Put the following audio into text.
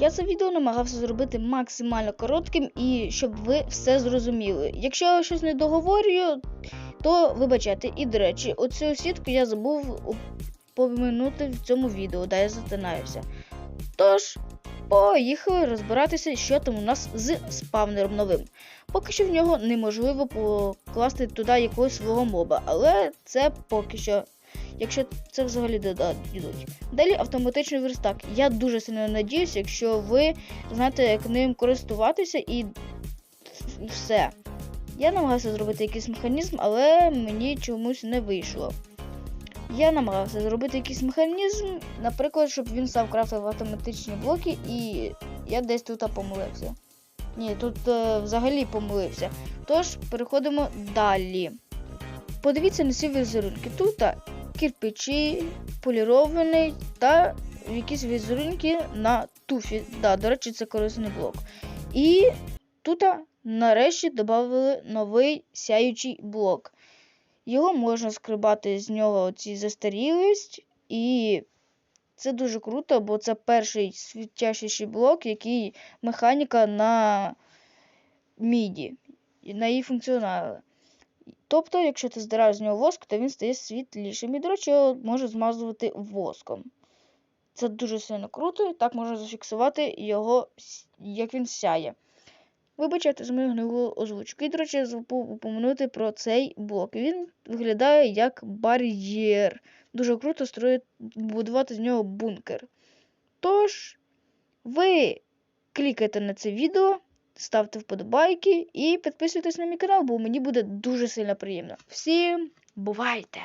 Я це відео намагався зробити максимально коротким і щоб ви все зрозуміли. Якщо я щось не договорюю, то вибачайте. І до речі, оцю сітку я забув упомянути в цьому відео, де я затинаюся. Тож, поїхали розбиратися, що там у нас з спавнером новим. Поки що в нього неможливо покласти туди якогось свого моба, але це поки що, якщо це взагалі додадуть. Далі автоматичний верстак. Я дуже сильно надіюся, якщо ви знаєте, як ним користуватися і все. Я намагався зробити якийсь механізм, але мені чомусь не вийшло. Я намагався зробити якийсь механізм, наприклад, щоб він сам крафтив автоматичні блоки, і я десь тут помилився. Ні, тут е, взагалі помилився. Тож переходимо далі. Подивіться на ці візерунки. Тут кирпичі, полірований та якісь візерунки на туфі. Да, до речі, це корисний блок. І тут нарешті додали новий сяючий блок. Його можна скрибати з нього ці застарілість, і це дуже круто, бо це перший світящий блок, який механіка на міді, на її функціоналі. Тобто, якщо ти здираєш з нього воск, то він стає світлішим. І, до речі, може змазувати воском. Це дуже сильно круто, і так можна зафіксувати його, як він сяє. Вибачайте за мою гнилу озвучку. І, до речі, я забув упомянути про цей блок. Він виглядає як бар'єр. Дуже круто строїти, будувати з нього бункер. Тож, ви клікайте на це відео, ставте вподобайки і підписуйтесь на мій канал, бо мені буде дуже сильно приємно. Всім бувайте!